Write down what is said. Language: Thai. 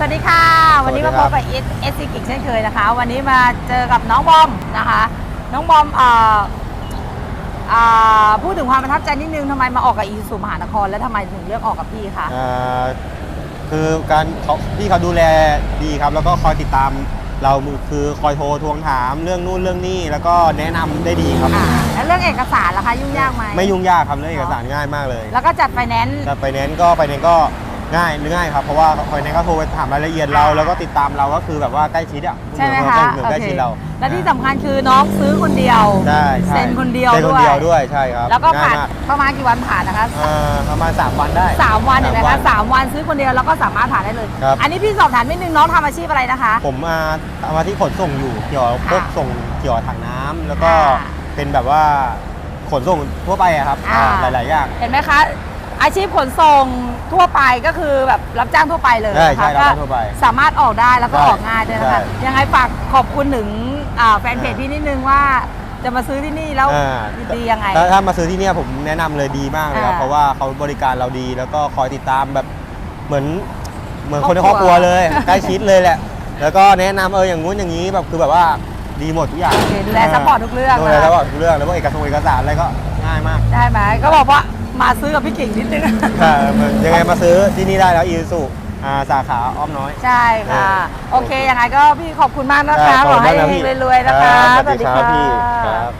สวัสดีค่ะ วันนี้มาพบกับเอสซีกิกเช่นเคยนะคะ วันนี้มาเจอกับน้องบอมนะคะ น้องบอมเอ่อเอ่อพูดถึงความประทับใจนิดนึงทำไมมาออกกับอีซูมหานคร แล้วทำไมถึงเลือกออกกับพี่คะ อ่าคือการเขาพี่เขาดูแลดีครับ แล้วก็คอยติดตามเราคือคอยโทรทวงถามเรื่องนู่นเรื่องนี้แล้วก็แนะนำได้ดีครับ อ่า แล้วเรื่องเอกสารล่ะคะ ยุ่งยากไหม ไม่ยุ่งยากครับเรื่องเอกสารง่ายมากเลยแล้วก็จัดไฟแนนซ์แต่ไปเน้นก็ไปเน้นก็ ง่ายง่ายครับ เพราะว่าไปเน้นก็โทรไปถามรายละเอียดเราอ่าแล้วก็ติดตามเราก็คือแบบว่าใกล้ชิดอะใช่ไหมเหคะอนใกล้ชิดเราและที่สำคัญคือน้องซื้อคนเดียวใช่ใช่เซ็นคนเดียวเซ็นคนเดียวด้วยใช่ครับ แล้วก็ผ่านง่ายมประมาณกี่วันผ่านนะคะอ่าประมาณ 3 วันได้สามวันเห็นไหมสาคะสามวันซื้อคนเดียวแล้วก็สามารถผ่านได้เลยครับอันนี้พี่สอบถามนิดนึงน้องทำอาชีพอะไรนะคะ ผมมาทำมาที่ขนส่งอยู่เกี่ยวกับพวกค่ะส่งเกี่ยวกับถังน้ำแล้วก็อ่าเป็นแบบว่าขนส่งทั่วไปอะครับอ่าอ่าหลายๆอย่างเห็นไหมคะ อาชีพขนส่งทั่วไปก็คือแบบรับจ้างทั่วไปเลยใช่นะใช่คะรับก็จ้างทั่วไปสามารถออกได้แล้วก็ใช่ออกง่ายด้วยนะคะใช่ยังไงฝากขอบคุณถึงอ่าแฟนเพจพี่นิดนึงว่าจะมาซื้อที่นี่แล้วอ่า ดียังไง ถ้าถ้ามาซื้อที่เนี่ยผมแนะนำเลยดีมากเลยครับ อ่าเพราะว่าเขาบริการเราดีแล้วก็คอยติดตามแบบเหมือนเหมือนคนในคครรออบบคครัรัววเลย ใกล้ชิดเลยแหละ แล้วก็แนะนำเอออย่างงู้นอย่างนี้แบบคือแบบว่าดีหมดทุกอย่างโอเคดูแลซัพพอร์ตทุกเรื่องดูแลนะ ซัพพอร์ตทุกเรื่องแล้วพวกเอกสารเอกสารอะไรก็ง่ายมาก ได้ไหมก็บอกว่า มาซื้อกับพี่กิ่งนิดนึง ค่ะยังไงมาซื้อที่นี่ได้แล้วอีซูสาขาอ้อมน้อย ใช่ค่ะเออโอเคยังไงก็พี่ขอบคุณมากนะครัคะบขอให้ขอบคุณมากนะพี่รวยๆนะคะครับสวัสดีครับพี่ครับ